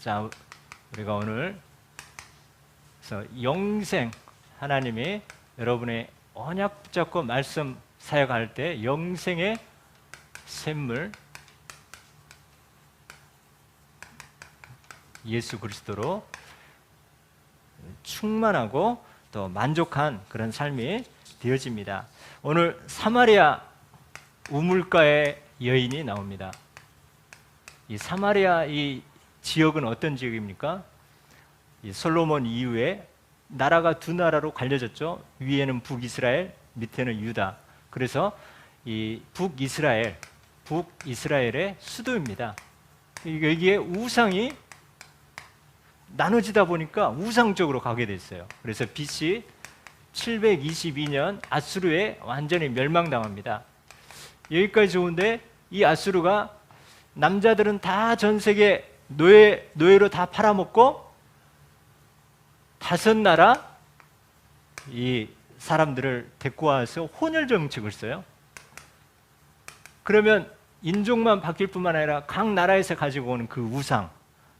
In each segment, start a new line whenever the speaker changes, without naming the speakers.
자, 우리가 오늘 그래서 영생 하나님이 여러분의 언약 붙잡고 말씀 사역할 때 영생의 샘물 예수 그리스도로 충만하고 또 만족한 그런 삶이 되어집니다. 오늘 사마리아 우물가의 여인이 나옵니다. 이 사마리아 이 지역은 어떤 지역입니까? 이 솔로몬 이후에 나라가 두 나라로 갈려졌죠. 위에는 북이스라엘, 밑에는 유다. 그래서 이 북이스라엘, 북이스라엘의 수도입니다. 여기에 우상이 나눠지다 보니까 우상적으로 가게 됐어요. 그래서 BC 722년 아수르에 완전히 멸망당합니다. 여기까지 좋은데 이 아수르가 남자들은 다 전 세계 노예 노예로 다 팔아먹고 다섯 나라 이 사람들을 데리고 와서 혼혈 정책을 써요. 그러면 인종만 바뀔 뿐만 아니라 각 나라에서 가지고 오는 그 우상,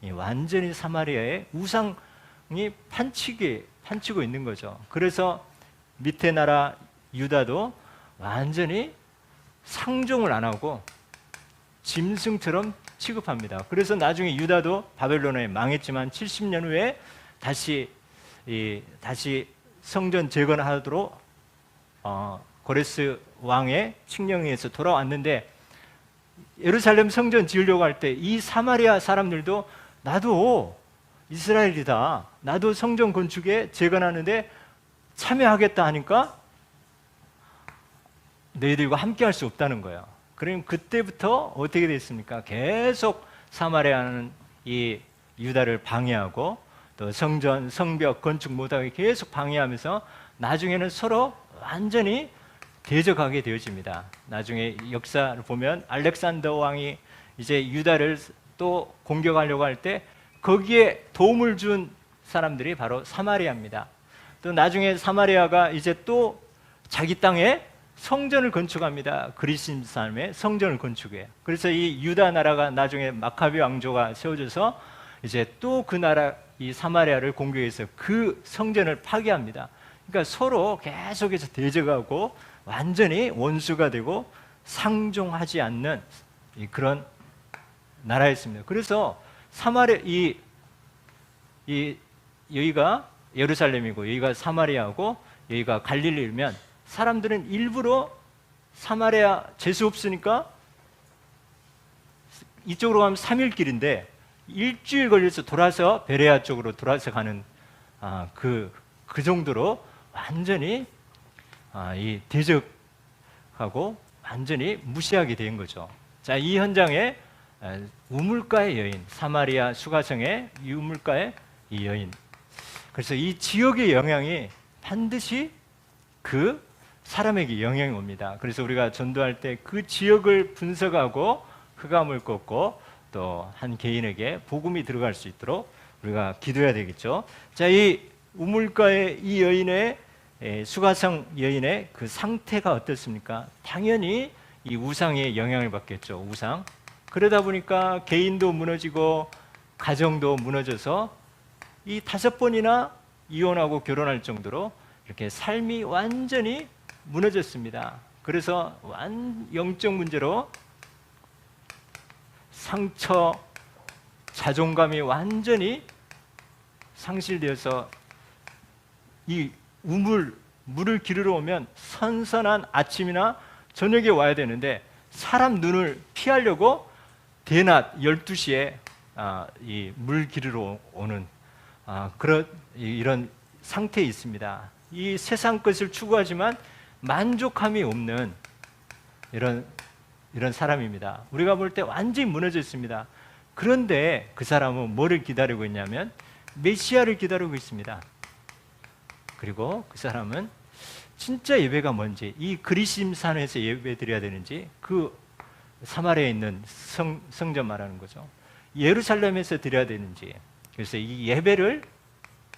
이 완전히 사마리아의 우상이 판치게 판치고 있는 거죠. 그래서 밑에 나라 유다도 완전히 상종을 안 하고 짐승처럼 취급합니다. 그래서 나중에 유다도 바벨론에 망했지만 70년 후에 다시 이, 다시 성전 재건하도록 어, 고레스 왕의 칙령에 의해서 돌아왔는데 예루살렘 성전 지으려고 할 때 이 사마리아 사람들도 나도 이스라엘이다. 나도 성전 건축에 재건하는데 참여하겠다 하니까 너희들과 함께 할 수 없다는 거예요. 그럼 그때부터 어떻게 됐습니까? 계속 사마리아는 이 유다를 방해하고 또 성전, 성벽 건축 못하게 계속 방해하면서 나중에는 서로 완전히 대적하게 되어집니다. 나중에 역사를 보면 알렉산더 왕이 이제 유다를 또 공격하려고 할 때 거기에 도움을 준 사람들이 바로 사마리아입니다. 또 나중에 사마리아가 이제 또 자기 땅에 성전을 건축합니다. 그리심 삶에 성전을 건축해요. 그래서 이 유다 나라가 나중에 마카비 왕조가 세워져서 이제 또 그 나라 이 사마리아를 공격해서 그 성전을 파괴합니다. 그러니까 서로 계속해서 대적하고 완전히 원수가 되고 상종하지 않는 그런 나라였습니다. 그래서 사마리 이, 이 여기가 예루살렘이고 여기가 사마리아고 여기가 갈릴리면 사람들은 일부러 사마리아 재수 없으니까 이쪽으로 가면 3일 길인데 일주일 걸려서 돌아서 베레아 쪽으로 돌아서 가는 아, 그, 그 정도로 완전히 아, 이 대적하고 완전히 무시하게 된 거죠. 자, 이 현장에 우물가의 여인, 사마리아 수가성의 이 우물가의 이 여인. 그래서 이 지역의 영향이 반드시 그 사람에게 영향이 옵니다. 그래서 우리가 전도할 때 그 지역을 분석하고 흑암을 꺾고 또 한 개인에게 복음이 들어갈 수 있도록 우리가 기도해야 되겠죠. 자, 이 우물가의 이 여인의 수가성 여인의 그 상태가 어떻습니까? 당연히 이 우상의 영향을 받겠죠. 우상. 그러다 보니까 개인도 무너지고 가정도 무너져서 이 다섯 번이나 이혼하고 결혼할 정도로 이렇게 삶이 완전히 무너졌습니다. 그래서 완 영적 문제로 상처, 자존감이 완전히 상실되어서 이 우물 물을 기르러 오면 선선한 아침이나 저녁에 와야 되는데 사람 눈을 피하려고 대낮 12시에 아, 이물 기르러 오는 아, 그런 이런 상태에 있습니다. 이 세상 것을 추구하지만 만족함이 없는 이런 이런 사람입니다. 우리가 볼 때 완전히 무너져 있습니다. 그런데 그 사람은 뭐를 기다리고 있냐면 메시아를 기다리고 있습니다. 그리고 그 사람은 진짜 예배가 뭔지, 이 그리심 산에서 예배 드려야 되는지, 그 사마리아에 있는 성, 성전 말하는 거죠. 예루살렘에서 드려야 되는지. 그래서 이 예배를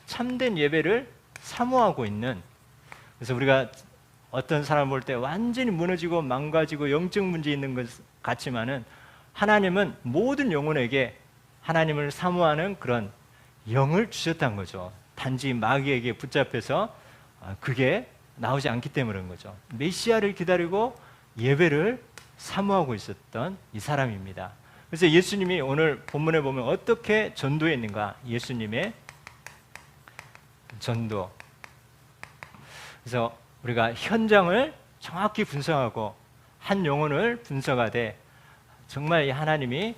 참된 예배를 사모하고 있는 그래서 우리가 어떤 사람 볼 때 완전히 무너지고 망가지고 영적 문제 있는 것 같지만은 하나님은 모든 영혼에게 하나님을 사모하는 그런 영을 주셨다는 거죠. 단지 마귀에게 붙잡혀서 아, 그게 나오지 않기 때문인 거죠. 메시아를 기다리고 예배를 사모하고 있었던 이 사람입니다. 그래서 예수님이 오늘 본문에 보면 어떻게 전도했는가? 예수님의 전도. 그래서 우리가 현장을 정확히 분석하고 한 영혼을 분석하되 정말 이 하나님이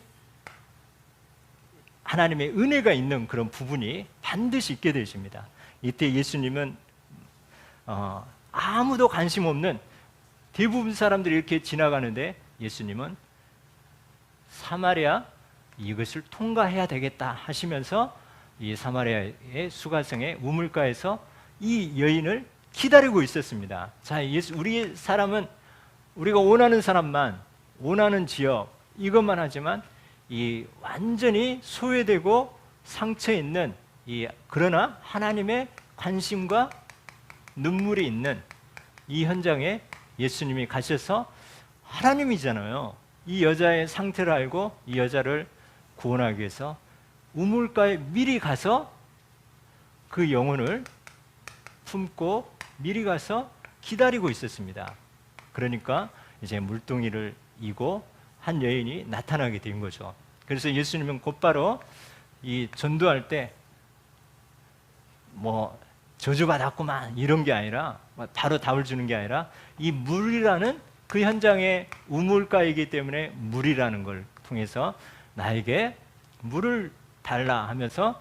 하나님의 은혜가 있는 그런 부분이 반드시 있게 되십니다. 이때 예수님은 어, 아무도 관심 없는 대부분 사람들이 이렇게 지나가는데 예수님은 사마리아 이것을 통과해야 되겠다 하시면서 이 사마리아의 수가성의 우물가에서 이 여인을 기다리고 있었습니다. 자, 예수 우리 사람은 우리가 원하는 사람만 원하는 지역 이것만 하지만 이 완전히 소외되고 상처 있는 이 그러나 하나님의 관심과 눈물이 있는 이 현장에 예수님이 가셔서 하나님이잖아요. 이 여자의 상태를 알고 이 여자를 구원하기 위해서 우물가에 미리 가서 그 영혼을 품고 미리 가서 기다리고 있었습니다. 그러니까 이제 물동이를 이고 한 여인이 나타나게 된 거죠. 그래서 예수님은 곧바로 이 전도할 때 뭐 저주받았구만 이런 게 아니라 뭐 바로 답을 주는 게 아니라 이 물이라는 그 현장의 우물가이기 때문에 물이라는 걸 통해서 나에게 물을 달라 하면서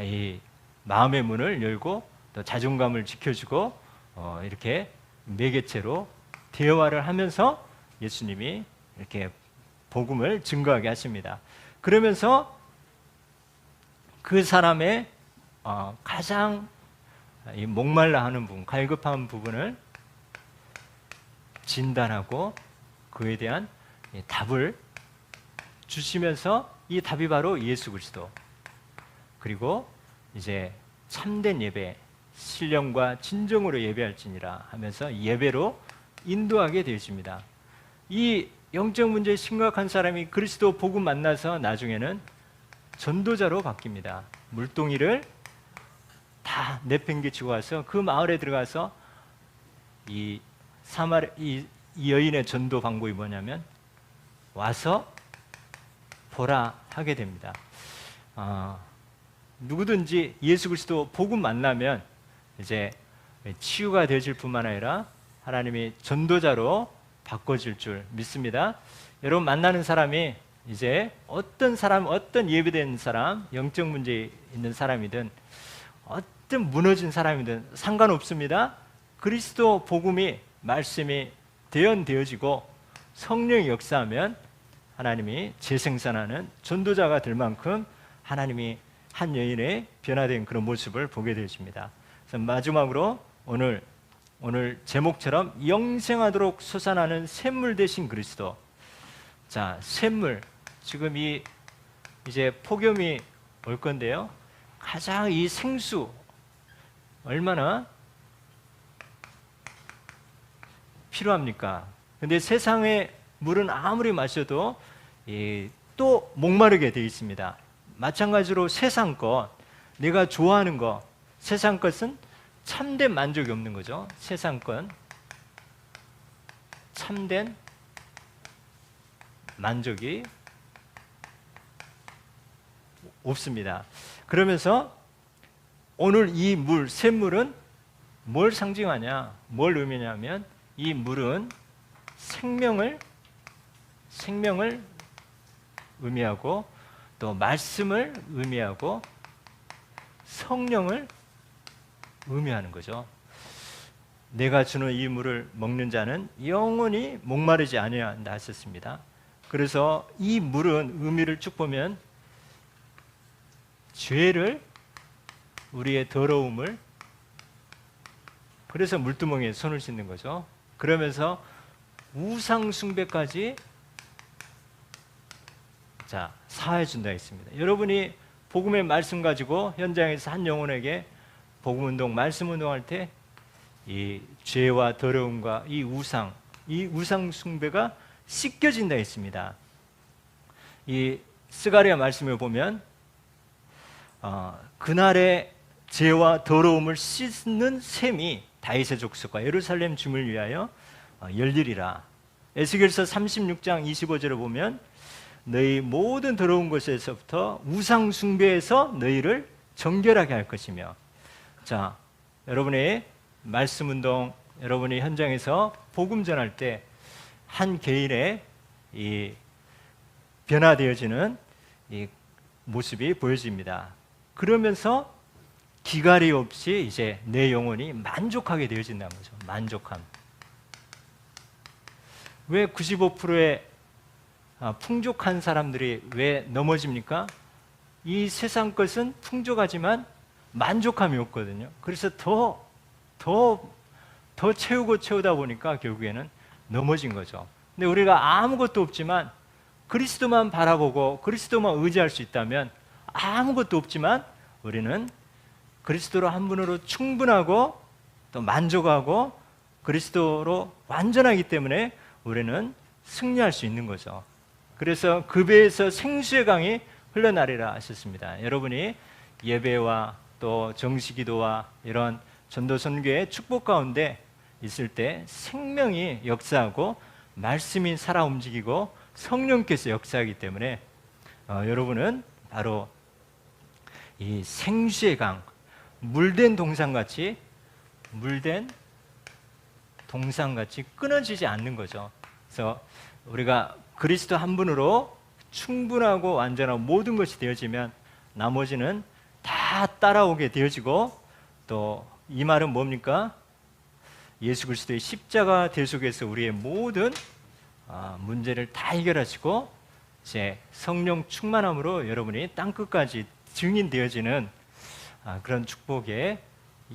이 마음의 문을 열고 또 자존감을 지켜주고 어 이렇게 매개체로 대화를 하면서 예수님이 이렇게 복음을 증거하게 하십니다. 그러면서 그 사람의 어, 가장 이 목말라 하는 부분, 갈급한 부분을 진단하고 그에 대한 이 답을 주시면서 이 답이 바로 예수 그리스도. 그리고 이제 참된 예배, 신령과 진정으로 예배할지니라 하면서 예배로 인도하게 되십니다. 이 영적 문제에 심각한 사람이 그리스도 복음 만나서 나중에는 전도자로 바뀝니다. 물동이를 다 내팽개치고 와서 그 마을에 들어가서 이 사마리 이, 이 여인의 전도 방법이 뭐냐면 와서 보라 하게 됩니다. 어, 누구든지 예수 그리스도 복음 만나면 이제 치유가 되질 뿐만 아니라 하나님이 전도자로 바꿔질 줄 믿습니다. 여러분 만나는 사람이 이제 어떤 사람, 어떤 예배된 사람, 영적 문제 있는 사람이든 어떤 무너진 사람이든 상관없습니다. 그리스도 복음이 말씀이 대연되어지고 성령이 역사하면 하나님이 재생산하는 전도자가 될 만큼 하나님이 한 여인의 변화된 그런 모습을 보게 되십니다. 마지막으로 오늘 오늘 제목처럼 영생하도록 솟아나는 샘물 대신 그리스도. 자, 샘물. 지금 이 이제 폭염이 올 건데요. 가장 이 생수 얼마나 필요합니까? 근데 세상의 물은 아무리 마셔도 이, 또 목마르게 되어 있습니다. 마찬가지로 세상 것, 내가 좋아하는 것, 세상 것은 참된 만족이 없는 거죠. 세상 건 참된 만족이 없습니다. 그러면서 오늘 이 물, 샘물은 뭘 상징하냐, 뭘 의미냐면 이 물은 생명을 생명을 의미하고 또 말씀을 의미하고 성령을 의미하는 거죠. 내가 주는 이 물을 먹는 자는 영원히 목마르지 아니해야 한다 하셨습니다. 그래서 이 물은 의미를 쭉 보면 죄를 우리의 더러움을 그래서 물두멍에 손을 씻는 거죠. 그러면서 우상 숭배까지 자 사해 준다 했습니다. 여러분이 복음의 말씀 가지고 현장에서 한 영혼에게 복음 운동, 말씀 운동할 때 이 죄와 더러움과 이 우상, 이 우상 숭배가 씻겨진다 했습니다. 이 스가리아 말씀을 보면 어, 그날의 죄와 더러움을 씻는 셈이 다윗의 족속과 예루살렘 주을 위하여 어, 열리리라. 에스겔서 36장 25절을 보면 너희 모든 더러운 것에서부터 우상 숭배에서 너희를 정결하게 할 것이며 자 여러분의 말씀 운동 여러분이 현장에서 복음 전할 때 한 개인의 이 변화되어지는 이 모습이 보여집니다. 그러면서 기갈이 없이 이제 내 영혼이 만족하게 되어진다는 거죠. 만족함. 왜 95%의 아, 풍족한 사람들이 왜 넘어집니까? 이 세상 것은 풍족하지만 만족함이 없거든요. 그래서 더, 더, 더 채우고 채우다 보니까 결국에는 넘어진 거죠. 근데 우리가 아무것도 없지만 그리스도만 바라보고 그리스도만 의지할 수 있다면 아무것도 없지만 우리는 그리스도로 한 분으로 충분하고 또 만족하고 그리스도로 완전하기 때문에 우리는 승리할 수 있는 거죠. 그래서 그 배에서 생수의 강이 흘러나리라 하셨습니다. 여러분이 예배와 또 정식기도와 이런 전도 선교의 축복 가운데 있을 때 생명이 역사하고 말씀이 살아 움직이고 성령께서 역사하기 때문에 어, 여러분은 바로 이 생수의 강, 물된 동산같이 물된 동산같이 끊어지지 않는 거죠. 그래서 우리가 그리스도 한 분으로 충분하고 완전한 모든 것이 되어지면 나머지는 다 따라오게 되어지고 또 이 말은 뭡니까? 예수 그리스도의 십자가 대 속에서 우리의 모든 아, 문제를 다 해결하시고 이제 성령 충만함으로 여러분이 땅 끝까지 증인되어지는 아, 그런 축복의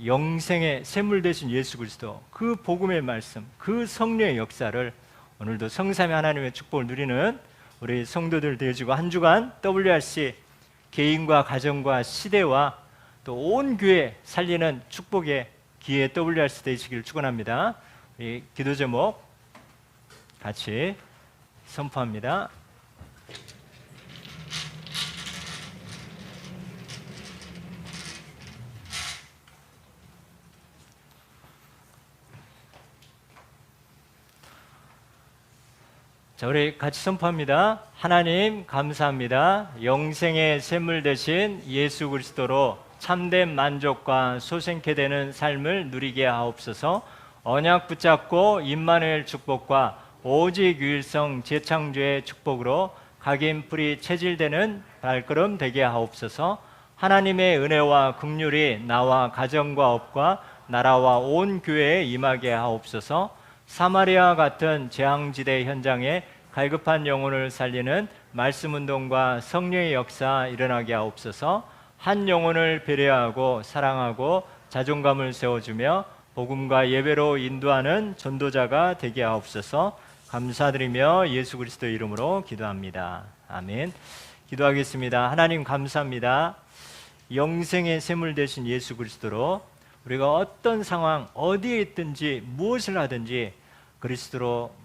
영생의 샘물 되신 예수 그리스도 그 복음의 말씀 그 성령의 역사를 오늘도 성삼위 하나님의 축복을 누리는 우리 성도들 되어지고 한 주간 WRC 개인과 가정과 시대와 또 온 교회 살리는 축복의 기회 WRC 되시기를 축원합니다. 기도 제목 같이 선포합니다. 자, 우리 같이 선포합니다. 하나님 감사합니다. 영생의 샘물 대신 예수 그리스도로 참된 만족과 소생케 되는 삶을 누리게 하옵소서. 언약 붙잡고 임마누엘 축복과 오직 유일성 재창조의 축복으로 각인 뿌리 체질되는 발걸음 되게 하옵소서. 하나님의 은혜와 긍휼이 나와 가정과 업과 나라와 온 교회에 임하게 하옵소서. 사마리아 같은 재앙지대 현장에 갈급한 영혼을 살리는 말씀 운동과 성령의 역사 일어나게 하옵소서. 한 영혼을 배려하고 사랑하고 자존감을 세워주며 복음과 예배로 인도하는 전도자가 되게 하옵소서. 감사드리며 예수 그리스도 이름으로 기도합니다. 아멘. 기도하겠습니다. 하나님 감사합니다. 영생의 샘물 되신 예수 그리스도로 우리가 어떤 상황 어디에 있든지 무엇을 하든지 그리스도로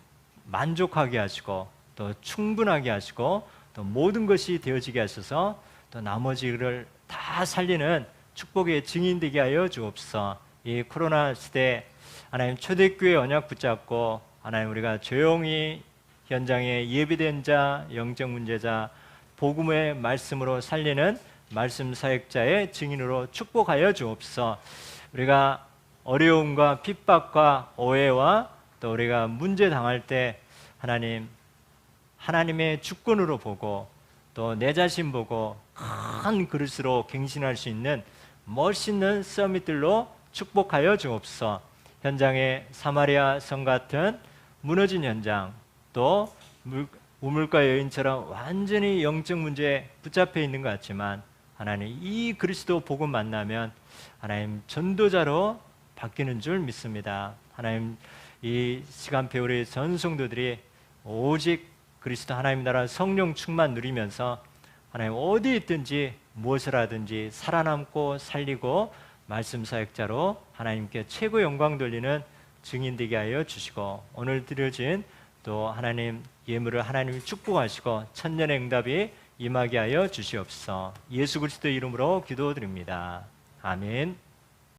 만족하게 하시고 또 충분하게 하시고 또 모든 것이 되어지게 하셔서 또 나머지를 다 살리는 축복의 증인 되게 하여 주옵소서. 이 코로나 시대 하나님 초대교회 언약 붙잡고 하나님 우리가 조용히 현장에 예비된 자, 영적 문제자, 복음의 말씀으로 살리는 말씀 사역자의 증인으로 축복하여 주옵소서. 우리가 어려움과 핍박과 오해와 또 우리가 문제 당할 때 하나님 하나님의 주권으로 보고 또 내 자신 보고 큰 그릇으로 갱신할 수 있는 멋있는 서밋들로 축복하여 주옵소서. 현장에 사마리아 성 같은 무너진 현장 또 우물가 여인처럼 완전히 영적 문제에 붙잡혀 있는 것 같지만 하나님 이 그리스도 복음 만나면 하나님 전도자로 바뀌는 줄 믿습니다. 하나님 이 시간표 우리 전 성도들이 오직 그리스도 하나님 나라 성령 충만 누리면서 하나님 어디 있든지 무엇을 하든지 살아남고 살리고 말씀 사역자로 하나님께 최고 영광 돌리는 증인 되게 하여 주시고 오늘 드려진 또 하나님 예물을 하나님이 축복하시고 천년의 응답이 임하게 하여 주시옵소서. 예수 그리스도 이름으로 기도드립니다. 아멘.